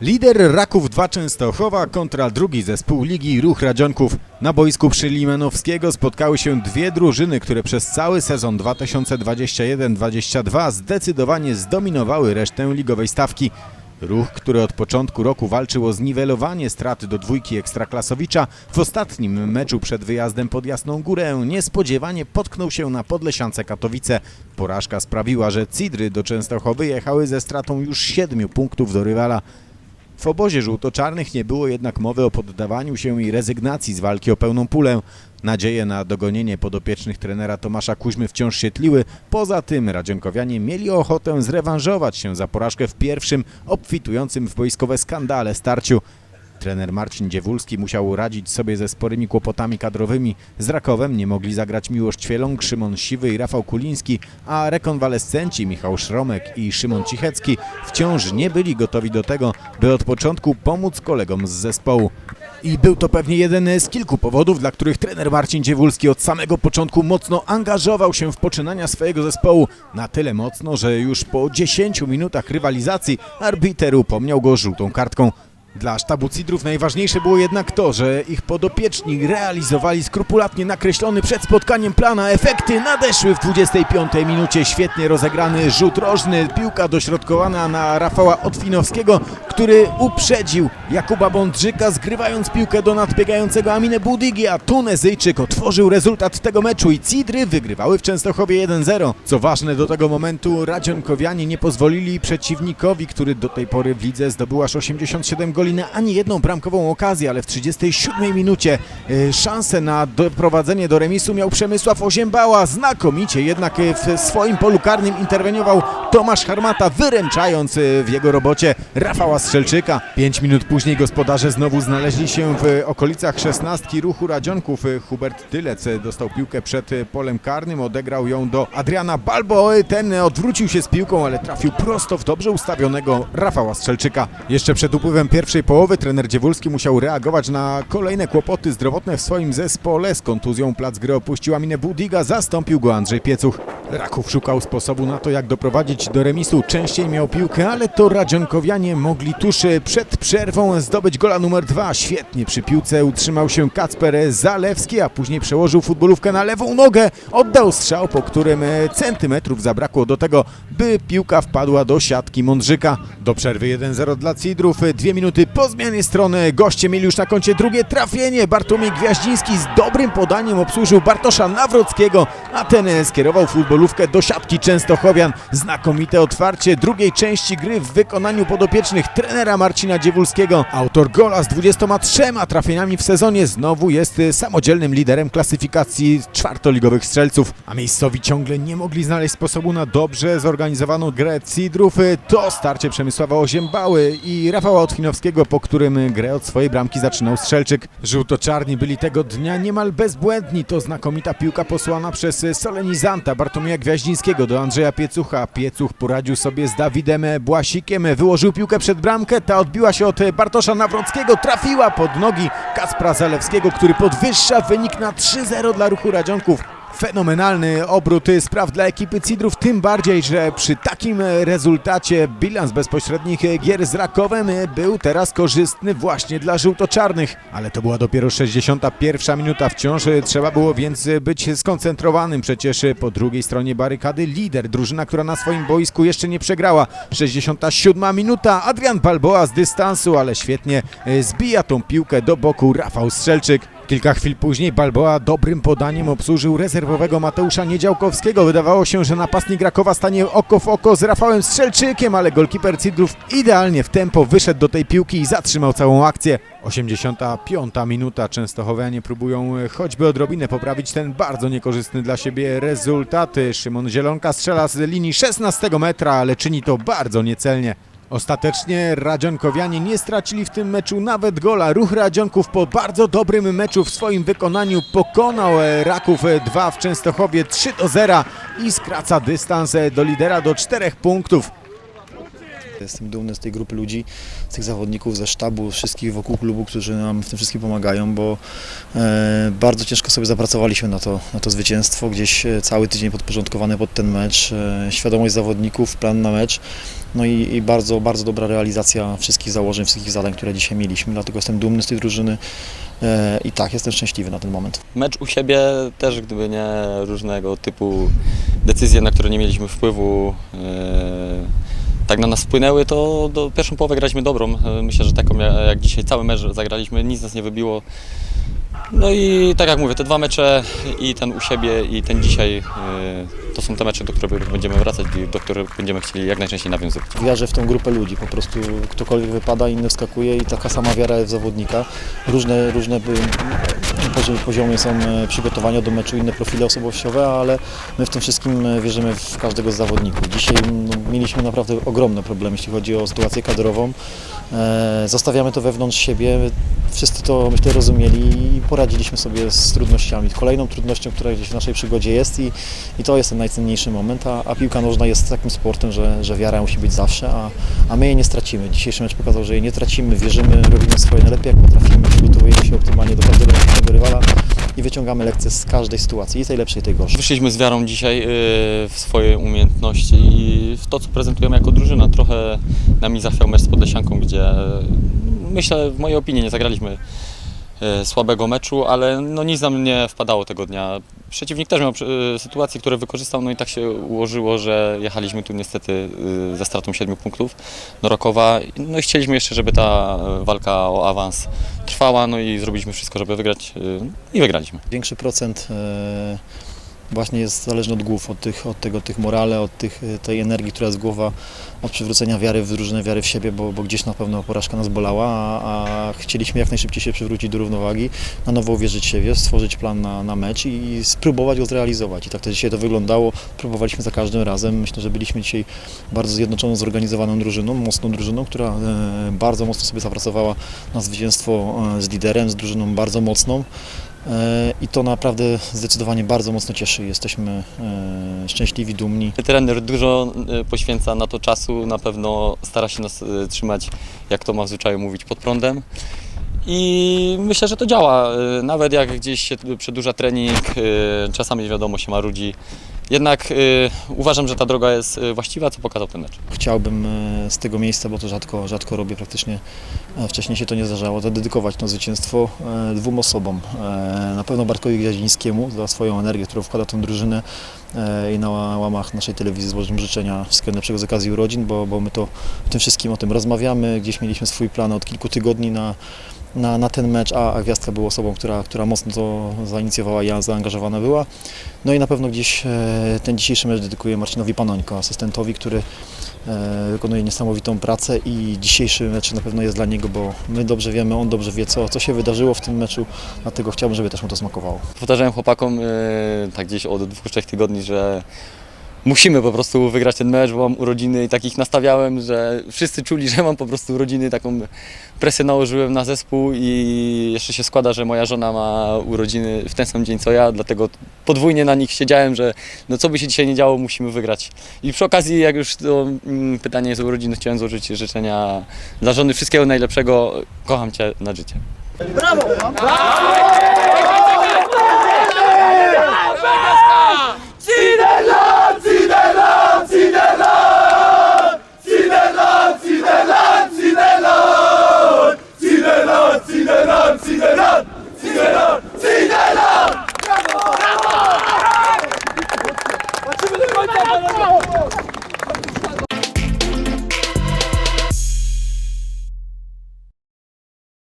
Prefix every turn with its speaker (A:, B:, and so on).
A: Lider Raków 2 Częstochowa kontra drugi zespół Ligi Ruch Radzionków. Na boisku przy Limanowskiego spotkały się dwie drużyny, które przez cały sezon 2021-22 zdecydowanie zdominowały resztę ligowej stawki. Ruch, który od początku roku walczył o zniwelowanie straty do dwójki Ekstraklasowicza, w ostatnim meczu przed wyjazdem pod Jasną Górę niespodziewanie potknął się na Podlesiance Katowice. Porażka sprawiła, że Cidry do Częstochowy jechały ze stratą już 7 punktów do rywala. W obozie żółto-czarnych nie było jednak mowy o poddawaniu się i rezygnacji z walki o pełną pulę. Nadzieje na dogonienie podopiecznych trenera Tomasza Kuźmy wciąż się tliły. Poza tym radzionkowianie mieli ochotę zrewanżować się za porażkę w pierwszym, obfitującym w boiskowe skandale starciu. Trener Marcin Dziewulski musiał radzić sobie ze sporymi kłopotami kadrowymi. Z Rakowem nie mogli zagrać Miłosz Ćwieląg, Szymon Siwy i Rafał Kuliński, a rekonwalescenci Michał Szromek i Szymon Cichecki wciąż nie byli gotowi do tego, by od początku pomóc kolegom z zespołu. I był to pewnie jeden z kilku powodów, dla których trener Marcin Dziewulski od samego początku mocno angażował się w poczynania swojego zespołu. Na tyle mocno, że już po 10 minutach rywalizacji arbiter upomniał go żółtą kartką. Dla sztabu Cidrów najważniejsze było jednak to, że ich podopieczni realizowali skrupulatnie nakreślony przed spotkaniem plan, a efekty nadeszły w 25 minucie. Świetnie rozegrany rzut rożny, piłka dośrodkowana na Rafała Otwinowskiego, który uprzedził Jakuba Bądrzyka, zgrywając piłkę do nadbiegającego Aminę Budigi, a Tunezyjczyk otworzył rezultat tego meczu i Cidry wygrywały w Częstochowie 1-0. Co ważne, do tego momentu Radzionkowianie nie pozwolili przeciwnikowi, który do tej pory w lidze zdobył aż 87 goli na ani jedną bramkową okazję, ale w 37 minucie y, szansę na doprowadzenie do remisu miał Przemysław Oziębała. Znakomicie jednak y, w swoim polu karnym interweniował Tomasz Harmata, wyręczając y, w jego robocie Rafała Strzelczyka. Pięć minut później gospodarze znowu znaleźli się w okolicach szesnastki ruchu Radzionków. Hubert Tylec dostał piłkę przed polem karnym, odegrał ją do Adriana Balbo. Ten odwrócił się z piłką, ale trafił prosto w dobrze ustawionego Rafała Strzelczyka. Jeszcze przed upływem pierwszej połowy trener Dziewulski musiał reagować na kolejne kłopoty zdrowotne w swoim zespole. Z kontuzją plac gry opuścił Aminę Budiga, zastąpił go Andrzej Piecuch. Raków szukał sposobu na to, jak doprowadzić do remisu. Częściej miał piłkę, ale to Radzionkowianie mogli tuż przed przerwą zdobyć gola numer dwa. Świetnie przy piłce utrzymał się Kacper Zalewski, a później przełożył futbolówkę na lewą nogę. Oddał strzał, po którym centymetrów zabrakło do tego, by piłka wpadła do siatki Mądrzyka. Do przerwy 1-0 dla Cidrów. Dwie minuty po zmianie strony. Goście mieli już na koncie drugie trafienie. Bartłomiej Gwiaździński z dobrym podaniem obsłużył Bartosza Nawrockiego, a ten skierował futbolówkę do siatki Częstochowian. Znakomite otwarcie drugiej części gry w wykonaniu podopiecznych trenera Marcina Dziewulskiego. Autor gola z 23 trafieniami w sezonie znowu jest samodzielnym liderem klasyfikacji czwartoligowych strzelców, a miejscowi ciągle nie mogli znaleźć sposobu na dobrze zorganizowaną grę Cidrów. To starcie Przemysława Oziębały i Rafała Po którym grę od swojej bramki zaczynał Strzelczyk. Żółto-czarni byli tego dnia niemal bezbłędni. To znakomita piłka posłana przez solenizanta Bartłomieja Gwiaździńskiego do Andrzeja Piecucha. Piecuch poradził sobie z Dawidem Błasikiem, wyłożył piłkę przed bramkę, ta odbiła się od Bartosza Nawrockiego, trafiła pod nogi Kacpra Zalewskiego, który podwyższa wynik na 3-0 dla ruchu Radzionków. Fenomenalny obrót spraw dla ekipy Cidrów, tym bardziej, że przy takim rezultacie bilans bezpośrednich gier z Rakowem był teraz korzystny właśnie dla żółto-czarnych. Ale to była dopiero 61 minuta, wciąż trzeba było więc być skoncentrowanym. Przecież po drugiej stronie barykady lider, drużyna, która na swoim boisku jeszcze nie przegrała. 67 minuta, Adrian Balboa z dystansu, ale świetnie e, zbija tą piłkę do boku Rafał Strzelczyk. Kilka chwil później Balboa dobrym podaniem obsłużył rezerwowego Mateusza Niedziałkowskiego. Wydawało się, że napastnik Rakowa stanie oko w oko z Rafałem Strzelczykiem, ale golkiper Cidrów idealnie w tempo wyszedł do tej piłki i zatrzymał całą akcję. 85 minuta. Częstochowianie próbują e, choćby odrobinę poprawić ten bardzo niekorzystny dla siebie rezultat. Szymon Zielonka strzela z linii 16 metra, ale czyni to bardzo niecelnie. Ostatecznie Radzionkowianie nie stracili w tym meczu nawet gola. Ruch Radzionków po bardzo dobrym meczu w swoim wykonaniu pokonał e, Raków e, 2 w Częstochowie 3 do 0 i skraca dystans e, do lidera do 4 punktów.
B: Jestem dumny z tej grupy ludzi, z tych zawodników, ze sztabu, wszystkich wokół klubu, którzy nam w tym wszystkim pomagają, bo e, bardzo ciężko sobie zapracowaliśmy na to, na to zwycięstwo. Gdzieś e, cały tydzień podporządkowany pod ten mecz, e, świadomość zawodników, plan na mecz. No i, i bardzo, bardzo dobra realizacja wszystkich założeń, wszystkich zadań, które dzisiaj mieliśmy. Dlatego jestem dumny z tej drużyny i tak, jestem szczęśliwy na ten moment.
C: Mecz u siebie też, gdyby nie różnego typu decyzje, na które nie mieliśmy wpływu, tak na nas wpłynęły, to do pierwszą połowę graliśmy dobrą. E, Myślę, że taką jak dzisiaj cały mecz zagraliśmy, nic nas nie wybiło. No i tak jak mówię, te dwa mecze i ten u siebie i ten dzisiaj e, to są te mecze, do których będziemy wracać i do których będziemy chcieli jak najczęściej nawiązywać.
B: Wierzę w tą grupę ludzi, po prostu ktokolwiek wypada, inny wskakuje i taka sama wiara jest w zawodnika. Różne, różne y, pozi- poziomy są e, przygotowania do meczu, inne profile osobowościowe, ale my w tym wszystkim e, wierzymy w każdego z zawodników. Dzisiaj no, mieliśmy naprawdę ogromne problemy, jeśli chodzi o sytuację kadrową. E, Zostawiamy to wewnątrz siebie, wszyscy to myślę rozumieli poradziliśmy sobie z trudnościami. Kolejną trudnością, która gdzieś w naszej przygodzie jest i, i to jest ten najcenniejszy moment, a, a piłka nożna jest takim sportem, że, że wiara musi być zawsze, a, a my jej nie stracimy. Dzisiejszy mecz pokazał, że jej nie tracimy, wierzymy, robimy swoje najlepiej jak potrafimy, przygotowujemy się optymalnie do każdego rywala i wyciągamy lekcje z każdej sytuacji, i tej lepszej, i tej gorszej.
C: Wyszliśmy z wiarą dzisiaj y, w swoje umiejętności i w to, co prezentujemy jako drużyna. Trochę nami zachwiał mecz z Podlesianką, gdzie y, myślę, w mojej opinii nie zagraliśmy słabego meczu, ale no nic nam nie wpadało tego dnia. Przeciwnik też miał y, sytuacje, które wykorzystał, no i tak się ułożyło, że jechaliśmy tu niestety y, ze stratą 7 punktów do Rakowa. No i chcieliśmy jeszcze, żeby ta walka o awans trwała, no i zrobiliśmy wszystko, żeby wygrać i wygraliśmy.
B: Większy procent e, właśnie jest zależny od głów, od, tych, od tego, tych morale, od tych, e, tej energii, która jest głowa, od przywrócenia wiary w drużynę, wiary w siebie, bo, bo gdzieś na pewno porażka nas bolała, a, a chcieliśmy jak najszybciej się przywrócić do równowagi, na nowo uwierzyć w siebie, stworzyć plan na, na mecz i spróbować go zrealizować. I tak to dzisiaj to wyglądało. Próbowaliśmy za każdym razem. Myślę, że byliśmy dzisiaj bardzo zjednoczoną, zorganizowaną drużyną, mocną drużyną, która e, bardzo mocno sobie zapracowała na zwycięstwo e, z liderem, z drużyną bardzo mocną. E, I to naprawdę zdecydowanie bardzo mocno cieszy. Jesteśmy e, szczęśliwi, dumni.
C: Trener dużo poświęca na to czasu, na pewno stara się nas y, trzymać, jak to ma w zwyczaju mówić, pod prądem. I myślę, że to działa. Y, Nawet jak gdzieś się przedłuża trening, y, czasami wiadomo się marudzi. Jednak y, uważam, że ta droga jest y, właściwa, co pokazał ten mecz.
B: Chciałbym e, z tego miejsca, bo to rzadko, rzadko robię, praktycznie e, wcześniej się to nie zdarzało, zadedykować to zwycięstwo e, dwóm osobom. E, Na pewno Bartkowi Gwiaździńskiemu za swoją energię, którą wkłada w tę drużynę i na łamach naszej telewizji złożyć mu życzenia wszystkiego najlepszego z okazji urodzin, bo, bo my to w tym wszystkim o tym rozmawiamy. Gdzieś mieliśmy swój plan od kilku tygodni na, na, na ten mecz, a, a Gwiazdka była osobą, która, która mocno to zainicjowała i zaangażowana była. No i na pewno gdzieś ten dzisiejszy mecz dedykuję Marcinowi Panońko, asystentowi, który e, wykonuje niesamowitą pracę i dzisiejszy mecz na pewno jest dla niego, bo my dobrze wiemy, on dobrze wie, co, co się wydarzyło w tym meczu, dlatego chciałbym, żeby też mu to smakowało.
C: Powtarzałem chłopakom y, tak gdzieś od dwóch, trzech tygodni, że musimy po prostu wygrać ten mecz, bo mam urodziny i takich nastawiałem, że wszyscy czuli, że mam po prostu urodziny, taką presję nałożyłem na zespół i jeszcze się składa, że moja żona ma urodziny w ten sam dzień co ja, dlatego podwójnie na nich siedziałem, że no co by się dzisiaj nie działo, musimy wygrać. I przy okazji, jak już to mm, pytanie jest o urodziny, chciałem złożyć życzenia dla żony wszystkiego najlepszego. Kocham Cię na życie.
D: Zobaczymy do